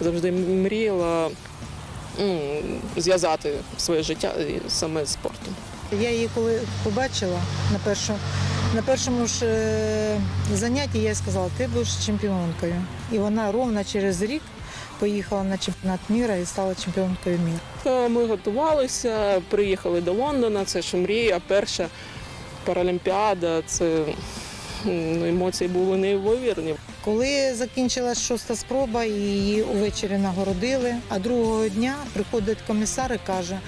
завжди мріяла м, зв'язати своє життя саме з спортом. Я її коли побачила на першому, на першому ж е, занятті, я сказала, ти будеш чемпіонкою. І вона ровно через рік поїхала на чемпіонат міра і стала чемпіонкою міра. Е, Ми готувалися, приїхали до Лондона. Це ж мрія, перша паралімпіада. Це ну, емоції були неймовірні. Коли закінчилась шоста спроба, її увечері нагородили, а другого дня приходить комісар і каже: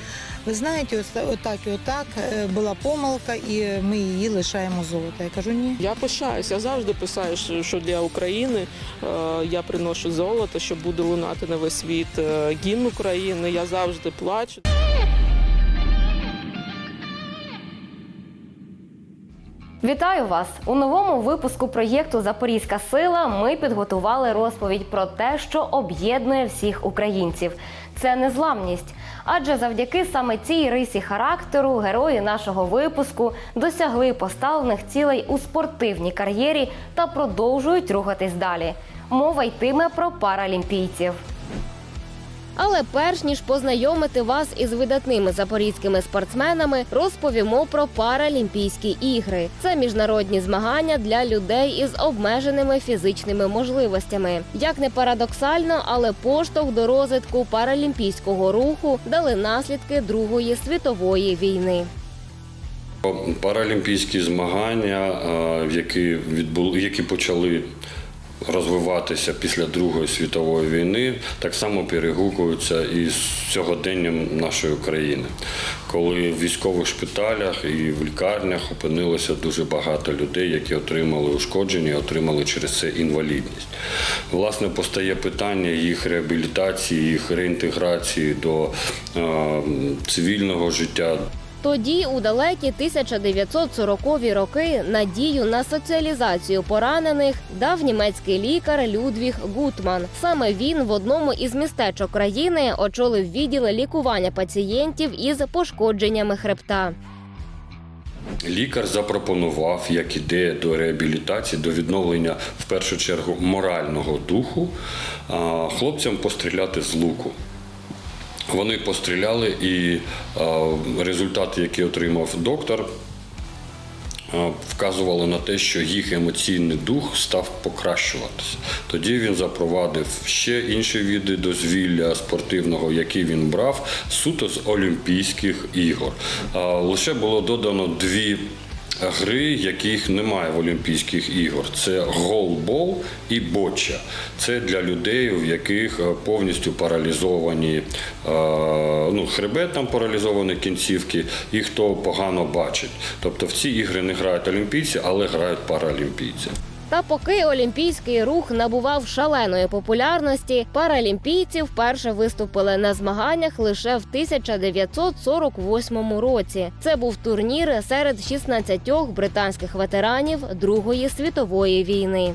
ви знаєте, отак і отак е, була помилка, і ми її лишаємо золото. Я кажу, ні. Я пишаюсь, я завжди писаю, що- що для України е, я приношу золото, що буде лунати на весь світ е, гімн України. Я завжди плачу. Вітаю вас у новому випуску проєкту Запорізька сила. Ми підготували розповідь про те, що об'єднує всіх українців. Це незламність. Адже завдяки саме цій рисі характеру герої нашого випуску досягли поставлених цілей у спортивній кар'єрі та продовжують рухатись далі. Мова йтиме про паралімпійців. Але перш ніж познайомити вас із видатними запорізькими спортсменами, розповімо про Паралімпійські ігри. Це міжнародні змагання для людей із обмеженими фізичними можливостями. Як не парадоксально, але поштовх до розвитку паралімпійського руху дали наслідки Другої світової війни. Паралімпійські змагання, які відбули, які почали розвиватися після Другої світової війни, так само перегукуються із сьогоденням нашої країни, коли в військових шпиталях і в лікарнях опинилося дуже багато людей, які отримали ушкодження, отримали через це інвалідність. Власне, постає питання їх реабілітації, їх реінтеграції до е, цивільного життя, Тоді, у далекі 1940-ві роки, надію на соціалізацію поранених дав німецький лікар Людвіг Гутман. Саме він в одному із містечок країни очолив відділ лікування пацієнтів із пошкодженнями хребта. Лікар запропонував як ідея до реабілітації, до відновлення в першу чергу морального духу хлопцям постріляти з луку. Вони постріляли, і результати, які отримав доктор, вказували на те, що їх емоційний дух став покращуватися. Тоді він запровадив ще інші види дозвілля спортивного, які він брав суто з Олімпійських ігор. Лише було додано дві. Гри, яких немає в Олімпійських ігор, це голбол і боча. Це для людей, в яких е, повністю паралізовані е, ну, хребет там паралізовані кінцівки, і хто погано бачить. Тобто в ці ігри не грають олімпійці, але грають паралімпійці. Та поки олімпійський рух набував шаленої популярності, паралімпійці вперше виступили на змаганнях лише в 1948 році. Це був турнір серед 16 британських ветеранів Другої світової війни.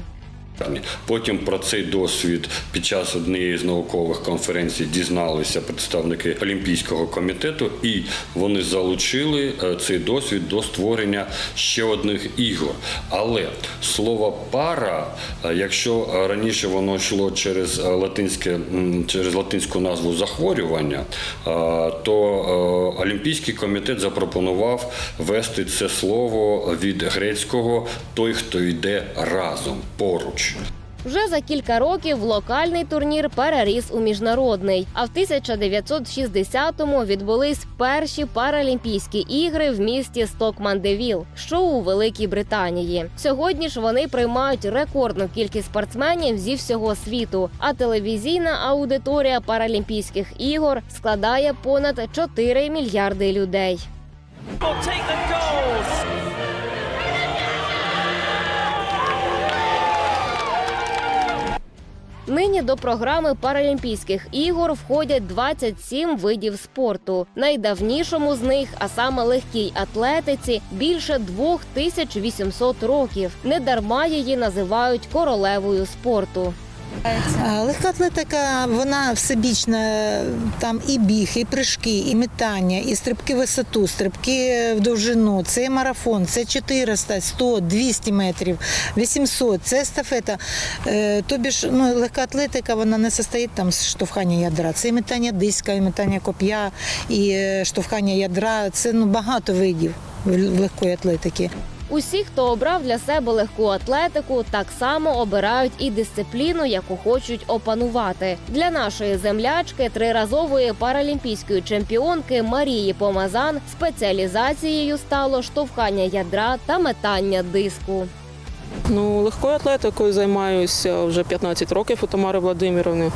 Потім про цей досвід під час однієї з наукових конференцій дізналися представники Олімпійського комітету, і вони залучили е, цей досвід до створення ще одних ігор. Але слово пара, е, якщо е, раніше воно йшло через латинське через латинську назву захворювання, то Олімпійський комітет запропонував вести це слово від грецького той, хто йде разом поруч. Вже за кілька років локальний турнір переріс у міжнародний. А в 1960-му відбулись перші паралімпійські ігри в місті Стокман-де-Віл, що у Великій Британії. Сьогодні ж вони приймають рекордну кількість спортсменів зі всього світу. А телевізійна аудиторія паралімпійських ігор складає понад 4 мільярди людей. Нині до програми Паралімпійських ігор входять 27 видів спорту. Найдавнішому з них, а саме легкій атлетиці, більше 2800 років. Недарма її називають королевою спорту. Легка атлетика, вона всебічна, там і біг, і прыжки, і метання, і стрибки в висоту, стрибки в довжину. Це марафон, це 400, 100, 200 метрів, 800, це естафета. Е, Тобі ж ну, легка атлетика, вона не состоїть там з штовхання ядра. Це і метання диска, і метання коп'я, і е, штовхання ядра. Це ну, багато видів легкої атлетики. Усі, хто обрав для себе легку атлетику, так само обирають і дисципліну, яку хочуть опанувати. Для нашої землячки, триразової паралімпійської чемпіонки Марії Помазан, спеціалізацією стало штовхання ядра та метання диску. Ну, легкою атлетикою займаюся вже 15 років у Тамари Владимировни.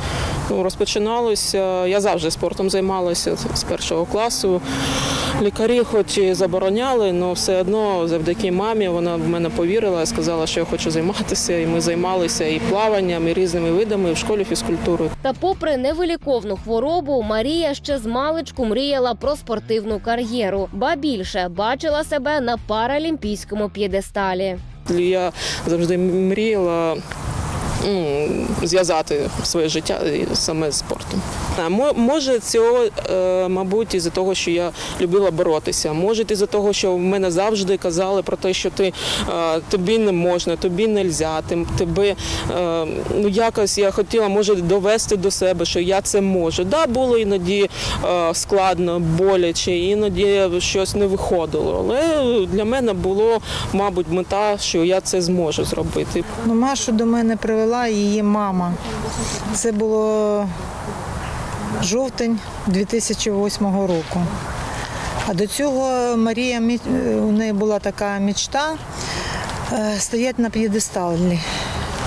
Ну, розпочиналося. Я завжди спортом займалася з першого класу. Лікарі, хоч і забороняли, але все одно завдяки мамі вона в мене повірила, сказала, що я хочу займатися. І ми займалися і плаванням, і різними видами в школі фізкультури. Та, попри невиліковну хворобу, Марія ще з маличку мріяла про спортивну кар'єру, ба більше бачила себе на паралімпійському п'єдесталі. Я завжди мріяла м, зв'язати своє життя саме з спортом. Може, цього, е, мабуть, із-за того, що я любила боротися. Може, із-за того, що в мене завжди казали про те, що ти е, тобі не можна, тобі не можна, тебе е, ну якось я хотіла може довести до себе, що я це можу. Да, було іноді складно, боляче, іноді щось не виходило. Але для мене було, мабуть, мета, що я це зможу зробити. Ну, Машу до мене привела її мама. Це було жовтень 2008 року. А до цього Марія у неї була така мечта е, стояти на п'єдесталі,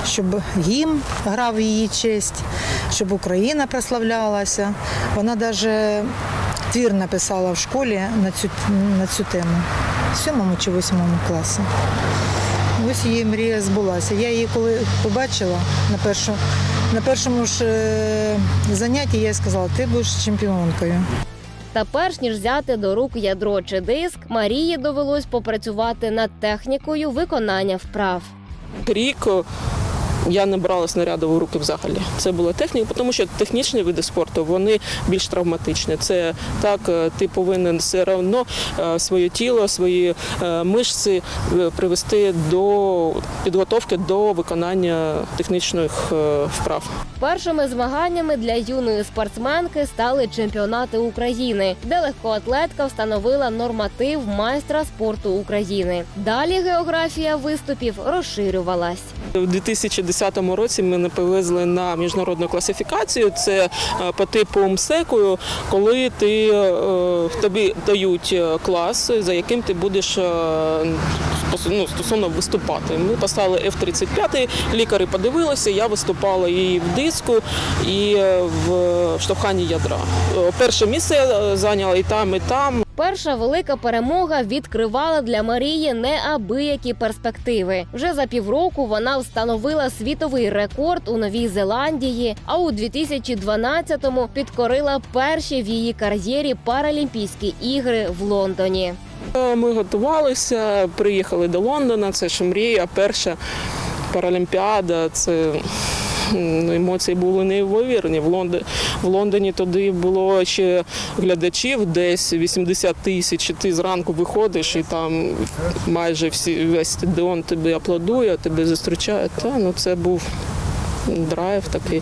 щоб гімн грав її честь, щоб Україна прославлялася. Вона навіть твір написала в школі на цю, на цю тему в сьомому чи восьмому класі. Ось її мрія збулася. Я її коли побачила на, першу, на першому ж е, занятті, я їй сказала, ти будеш чемпіонкою. Та перш ніж взяти до рук ядро чи диск, Марії довелось попрацювати над технікою виконання вправ. Рік я не брала снаряди в руки взагалі. Це була техніка, тому що технічні види спорту вони більш травматичні. Це так, е, ти повинен все одно е, своє тіло, свої е, мишці привести до підготовки до виконання технічних вправ. Першими змаганнями для юної спортсменки стали чемпіонати України, де легкоатлетка встановила норматив майстра спорту України. Далі географія виступів розширювалась. У 2010 році мене повезли на міжнародну класифікацію. Це е, по типу МСЕКу, коли ти е, тобі дають е, клас, за яким ти будеш ну, стосовно виступати. Ми поставили F-35, лікарі подивилися, я виступала і в диску, і в штовханні ядра. Перше місце я зайняла і там, і там. Перша велика перемога відкривала для Марії неабиякі перспективи. Вже за півроку вона встановила світовий рекорд у Новій Зеландії, а у 2012-му підкорила перші в її кар'єрі Паралімпійські ігри в Лондоні. Е, Ми готувалися, приїхали до Лондона. Це ж мрія, перша паралімпіада. Це емоції були неймовірні. В Лондоні, в Лондоні тоді було ще глядачів, десь 80 тисяч. І Ти зранку виходиш, і там майже всі весь стадіон тебе аплодує, тебе зустрічає. Та ну це був драйв такий.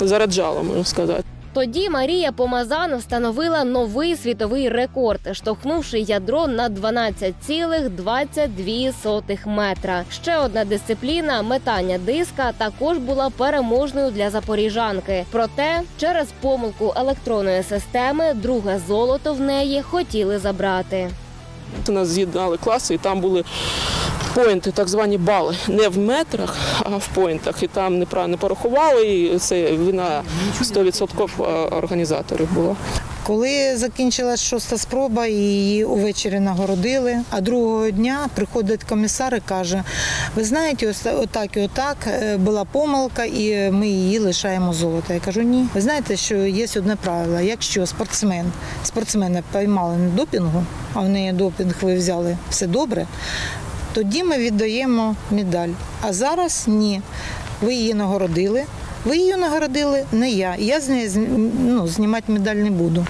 Зараджало, можна сказати. Тоді Марія Помазан встановила новий світовий рекорд, штовхнувши ядро на 12,22 метра. Ще одна дисципліна метання диска також була переможною для запоріжанки. Проте через помилку електронної системи друге золото в неї хотіли забрати. Нас з'єднали класи, і там були поінти, так звані бали. Не в метрах, а в поінтах. І там неправильно порахували, і це вина 100% організаторів була. Коли закінчилась шоста спроба, її увечері нагородили. А другого дня приходить комісар і каже: ви знаєте, отак і отак е, була помилка, і ми її лишаємо золото. Я кажу, ні. Ви знаєте, що є одне правило: якщо спортсмен, спортсмена поймали на допінгу, а в неї допінг ви взяли все добре, тоді ми віддаємо медаль. А зараз ні. Ви її нагородили. Ви її нагородили, не я. Я з неї ну, знімати медаль не буду.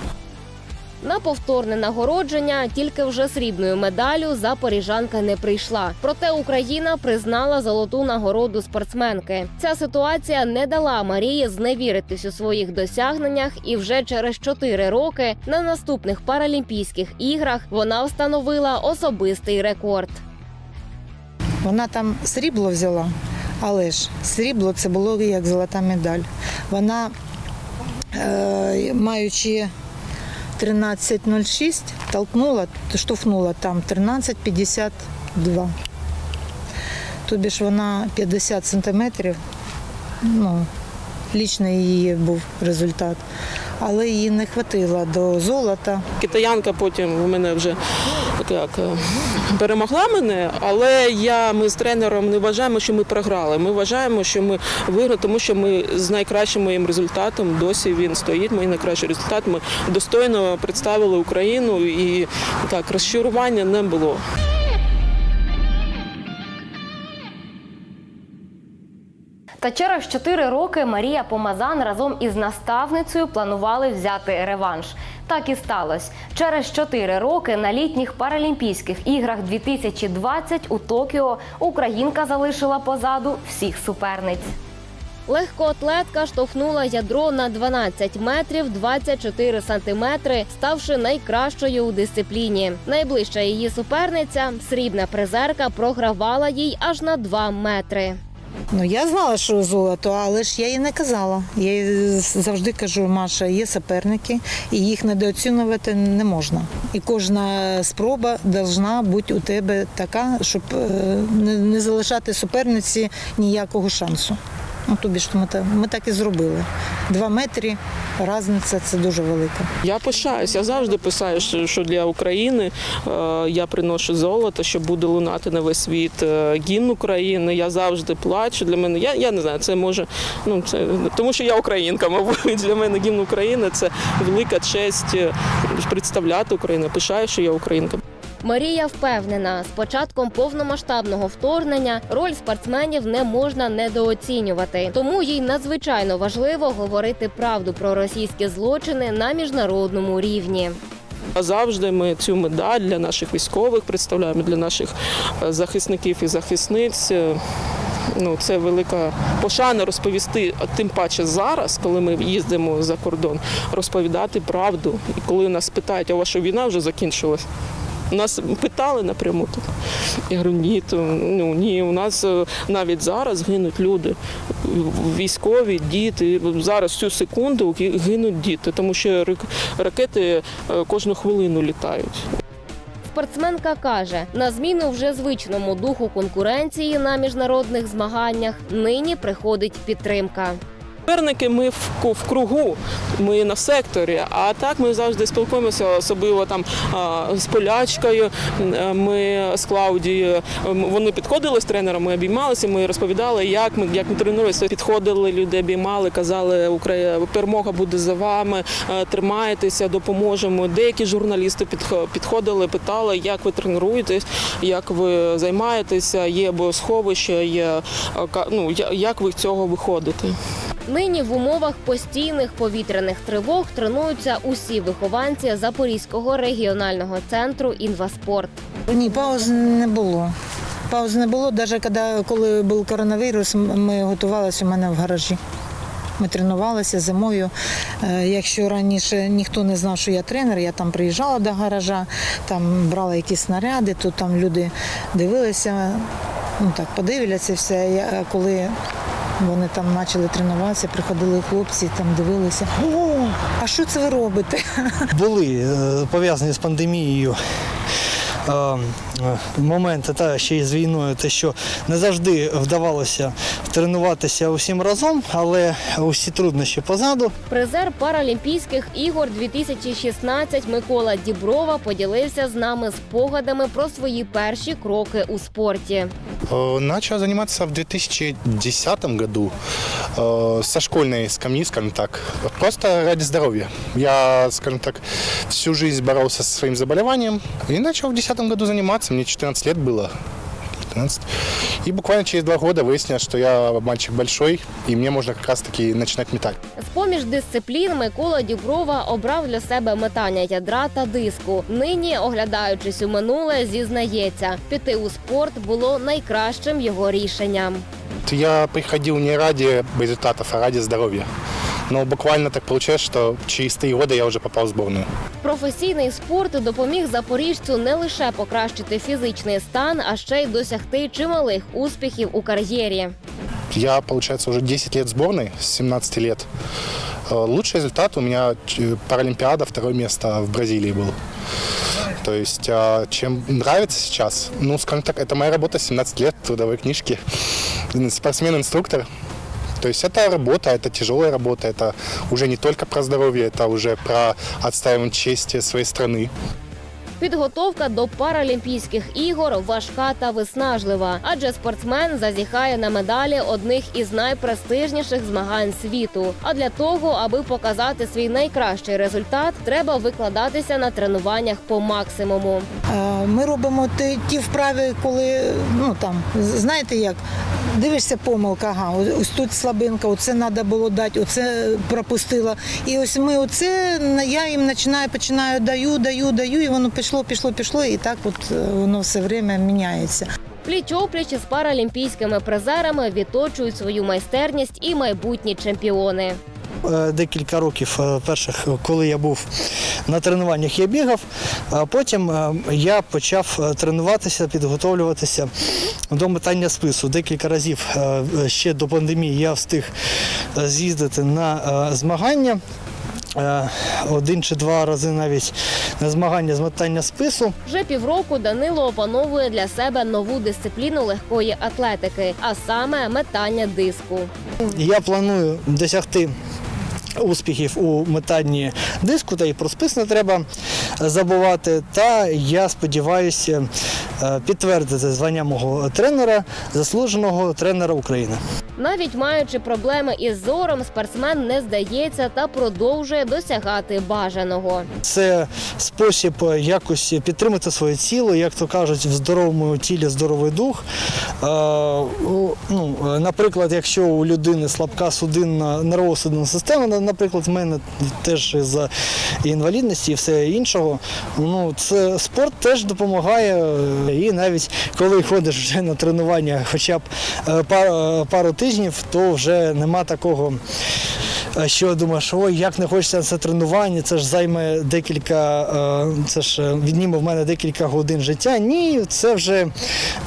На повторне нагородження тільки вже срібною медаллю запоріжанка не прийшла. Проте Україна признала золоту нагороду спортсменки. Ця ситуація не дала Марії зневіритись у своїх досягненнях, і вже через чотири роки на наступних паралімпійських іграх вона встановила особистий рекорд. Вона там срібло взяла, але ж срібло це було як золота медаль. Вона, е, маючи 13.06, толкнула, штовхнула там 13.52. Тобі ж вона 50 сантиметрів, ну, лічний її був результат. Але їй не хватило до золота. Китаянка потім у мене вже як, е, перемогла мене, але я, ми з тренером не вважаємо, що ми програли. Ми вважаємо, що ми виграли, тому що ми з найкращим моїм результатом досі він стоїть. Мій найкращий результат. Ми достойно представили Україну і так розчарування не було. Та через 4 роки Марія Помазан разом із наставницею планували взяти реванш. Так і сталося. Через 4 роки на літніх Паралімпійських іграх 2020 у Токіо Українка залишила позаду всіх суперниць. Легкоатлетка штовхнула ядро на 12 метрів 24 сантиметри, ставши найкращою у дисципліні. Найближча її суперниця, срібна призерка, програвала їй аж на 2 метри. Ну я знала, що золото, але ж я їй не казала. Я їй завжди кажу, Маша, є суперники, і їх недооцінювати не можна. І кожна спроба повинна бути у тебе така, щоб е, не, не залишати суперниці ніякого шансу. Ну, тобі ж ми, так- ми так і зробили. Два метри, різниця це дуже велика. Я пишаюсь, я завжди писаю, що для України е, я приношу золото, що буде лунати на весь світ е, гімн України. Я завжди плачу. Для мене я, я не знаю, це може ну це тому, що я українка. Мабуть, для мене гімн України це велика честь е, представляти Україну. Пишаю, що я українка. Марія впевнена, з початком повномасштабного вторгнення роль спортсменів не можна недооцінювати. Тому їй надзвичайно важливо говорити правду про російські злочини на міжнародному рівні. Завжди ми цю медаль для наших військових представляємо для наших е, захисників і захисниць. Е, Ну, це велика пошана розповісти, тим паче зараз, коли ми їздимо за кордон, розповідати правду. І коли нас питають, а ваша війна вже закінчилась. Нас питали напряму тут. Я говорю, ні, то, ну, ні, у нас е, навіть зараз гинуть люди, військові, діти. Зараз цю секунду гинуть діти, тому що рак- ракети е, кожну хвилину літають. Спортсменка каже, на зміну вже звичному духу конкуренції на міжнародних змаганнях нині приходить підтримка. Суперники ми в, кругу, ми на секторі. А так ми завжди спілкуємося, особливо там з полячкою. е, Ми з Клаудією. Вони підходили з тренером, ми обіймалися. Ми розповідали, як ми як ми тренуємося. Підходили, люди обіймали, казали, Україна перемога буде за вами. е, Тримайтеся, допоможемо. Деякі журналісти підхо- підходили, питали, як ви тренуєтесь, як ви займаєтеся, є босховище, є е, ну, як ви з цього виходите. Нині в умовах постійних повітряних тривог тренуються усі вихованці Запорізького регіонального центру інваспорт. Ні, пауз не було. Пауз не було, навіть коли, коли був коронавірус, ми готувалися у мене в гаражі. Ми тренувалися зимою. Е, Якщо раніше ніхто не знав, що я тренер, я там приїжджала до гаража, там брала якісь снаряди, то там люди дивилися, ну так, подивляться все. Я, коли вони там почали тренуватися, приходили хлопці, там дивилися. О, а що це ви робите? були е, пов'язані з пандемією. Е, е, Моменти та ще й з війною, те, що не завжди вдавалося тренуватися усім разом, але усі труднощі позаду. Призер Паралімпійських ігор 2016 Микола Діброва поділився з нами спогадами про свої перші кроки у спорті. Э, Начал заниматься в 2010 году э, со школьной скамьи, скажем так, просто ради здоровья. Я, скажем так, всю жизнь боролся со своим заболеванием и начал в 2010 году заниматься. Мне 14 лет было. 13. И буквально через два года выяснилось, что я мальчик большой, и мне можно как раз-таки начинать метать. З-поміж дисциплін Микола Діброва обрав для себе метання ядра та диску. Нині, оглядаючись у минуле, зізнається, піти у спорт було найкращим його рішенням. Я приходил не ради результатов, а ради здоровья. Но буквально так получилось, что через три года я уже попал в сборную. Професійний спорт допоміг запоріжцю не лише покращити фізичний стан, а ще й досягти чималих успіхів у кар'єрі. Я, получается, уже 10 лет в сборной, с 17 лет. Э, Лучший результат у меня ч- Паралимпиада, второе место в Бразилии был. То есть, а, чем нравится сейчас, ну, скажем так, это моя работа 17 лет, трудовой книжки, спортсмен-инструктор. То есть это работа, это тяжелая работа, это уже не только про здоровье, это уже про отстаивание чести своей страны. Підготовка до Паралімпійських ігор важка та виснажлива, адже спортсмен зазіхає на медалі одних із найпрестижніших змагань світу. А для того, аби показати свій найкращий результат, треба викладатися на тренуваннях по максимуму. Ми робимо ті вправи, коли ну там знаєте як. Дивишся помилка, ага, ось тут слабинка, оце треба було дати, оце пропустила. І ось ми оце я їм починаю, починаю, даю, даю, даю, і воно пішло, пішло, пішло, пішло, і так от воно все время міняється. Пліч-опліч із паралімпійськими призерами відточують свою майстерність і майбутні чемпіони. Е, Декілька років е, перших, коли я був на тренуваннях, я бігав. А потім е, я почав тренуватися, підготовлюватися до метання спису. Декілька разів ще до пандемії я встиг з'їздити на змагання. Е, Один чи два рази навіть на змагання з метання спису. Вже півроку Данило опановує для себе нову дисципліну легкої атлетики, а саме метання диску. Я планую досягти успіхів у метанні диску, та й про спис не треба забувати. Та я сподіваюся е, підтвердити звання мого тренера, заслуженого тренера України. Навіть маючи проблеми із зором, спортсмен не здається та продовжує досягати бажаного. Це спосіб е, якось підтримати своє тіло, як то кажуть, в здоровому тілі здоровий дух. Е, ну, е, наприклад, якщо у людини слабка судинна нервово-судинна система, наприклад, в мене теж з інвалідності і все іншого, ну це спорт теж допомагає. е, І навіть коли ходиш вже на тренування, хоча б е, пару, пару тижнів, то вже нема такого. Що думаєш, ой, як не хочеться на це тренування, це ж займе декілька, е, це ж е, відніме в мене декілька годин життя. Ні, це вже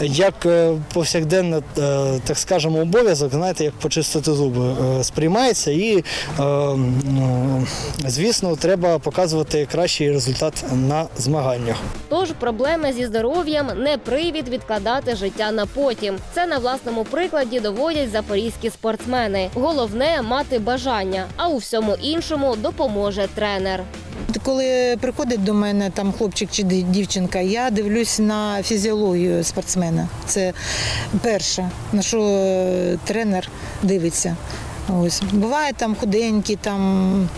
як е, повсякденно, е, так скажемо, обов'язок, знаєте, як почистити зуби, е, сприймається і, е, ну, звісно, треба показувати кращий результат на змаганнях. Тож проблеми зі здоров'ям не привід відкладати життя на потім. Це на власному прикладі доводять запорізькі спортсмени. Головне мати бажання, а у всьому іншому допоможе тренер. Коли приходить до мене там хлопчик чи дівчинка, я дивлюсь на фізіологію спортсмена. Це перше, на що е, тренер дивиться. Ось буває там худенькі, там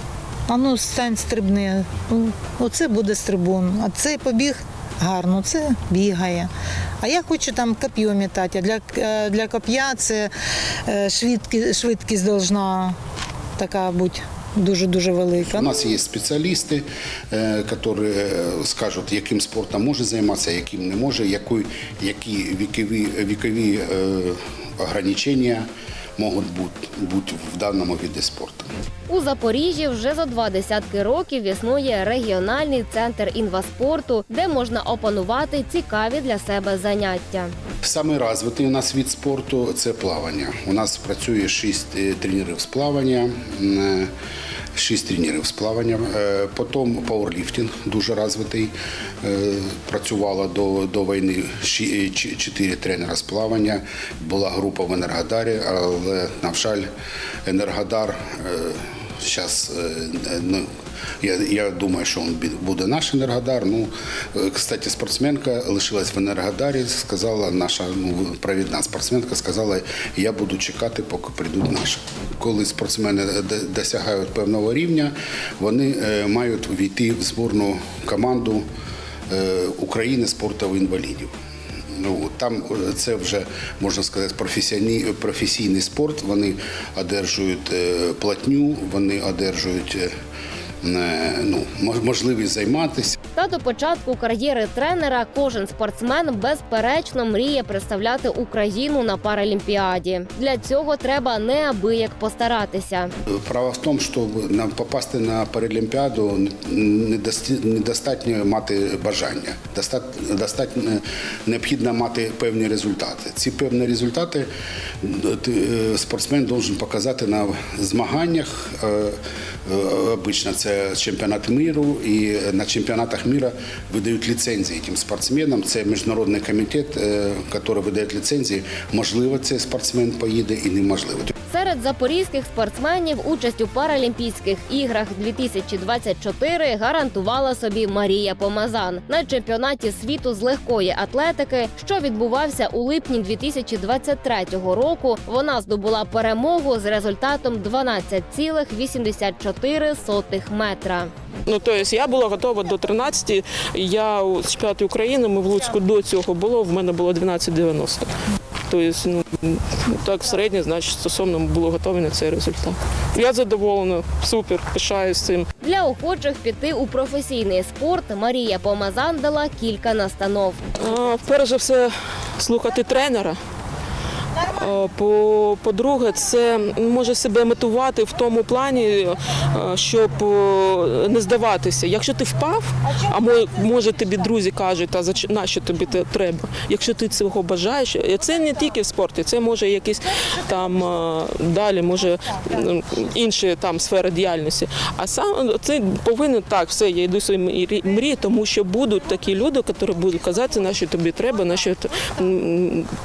а ну стань стрибни. Ну, Оце буде стрибун, а цей побіг гарно, це бігає. А я хочу там коп'є мітати. А для, е, для коп'я це е, швидкість, швидкість должна така бути дуже-дуже велика. У нас є спеціалісти, які е, скажуть, яким спортом може займатися, яким не може, які, які вікові, вікові е, ограничення можуть бути, бути в даному віді спорту. У Запоріжжі вже за два десятки років існує регіональний центр інваспорту, де можна опанувати цікаві для себе заняття. Самий розвитий у нас від спорту це плавання. У нас працює шість е, тренерів з плавання. Е, Шість тренерів з плавання. Е, Потім пауерліфтинг дуже розвитий. Працювала до, до війни е, чотири тренера з плавання. Була група в Енергодарі, але, на жаль, Енергодар зараз ну, я, я думаю, що він буде наш Енергодар. Ну, е, кстати, спортсменка лишилась в Енергодарі, сказала наша ну, провідна спортсменка, сказала, я буду чекати, поки прийдуть наші. Коли спортсмени досягають певного рівня, вони е, мають війти в зборну команду е, України спорту інвалідів. Ну там це вже можна сказати професійний, професійний спорт. Вони одержують платню, вони одержують ну, можливість займатися. Та до початку кар'єри тренера кожен спортсмен безперечно мріє представляти Україну на Паралімпіаді. Для цього треба неабияк постаратися. Право в тому, що нам попасти на Паралімпіаду недостатньо мати бажання. Достатньо необхідно мати певні результати. Ці певні результати е, спортсмен має показати на змаганнях. Е, е, Обично це чемпіонат миру, і на чемпіонатах міра видають ліцензії тим спортсменам. Це міжнародний комітет, е, який видає ліцензії. Можливо, цей спортсмен поїде і неможливо. Запорізьких спортсменів участь у Паралімпійських іграх 2024 гарантувала собі Марія Помазан на чемпіонаті світу з легкої атлетики, що відбувався у липні 2023 року. Вона здобула перемогу з результатом 12,84 метра. Ну, тобто я була готова до 13. Я у чемпіонаті України, ми в Луцьку до цього було, в мене було 12,90. Тобто, ну, так середньо, значить, стосовно було були готові на цей результат. Я задоволена, супер, пишаюсь цим. Для охочих піти у професійний спорт Марія Помазан дала кілька настанов. А, Перш за все, слухати тренера. А, по- По-друге, це може себе мотивувати в тому плані, щоб не здаватися. Якщо ти впав, а мо- може тобі друзі кажуть, та зач- нащо тобі треба? Якщо ти цього бажаєш, це не тільки в спорті, це може якісь там далі, може інші там сфери діяльності. А сам це повинен так, все, я йду своїм мрі- мрії, тому що будуть такі люди, які будуть казати, на що тобі треба, на що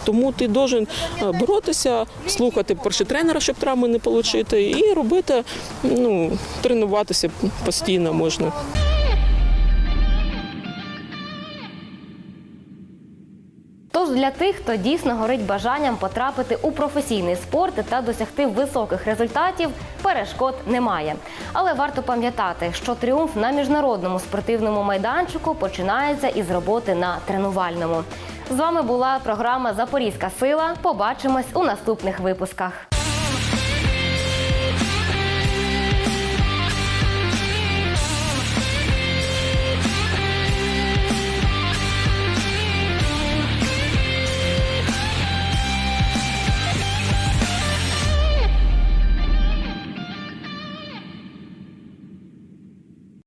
тому ти должен е, боротися, слухати перше тренера, щоб травми не отримати, і робити, ну, тренуватися постійно можна. Тож для тих, хто дійсно горить бажанням потрапити у професійний спорт та досягти високих результатів, перешкод немає. Але варто пам'ятати, що тріумф на міжнародному спортивному майданчику починається із роботи на тренувальному. З вами була програма Запорізька сила. Побачимось у наступних випусках.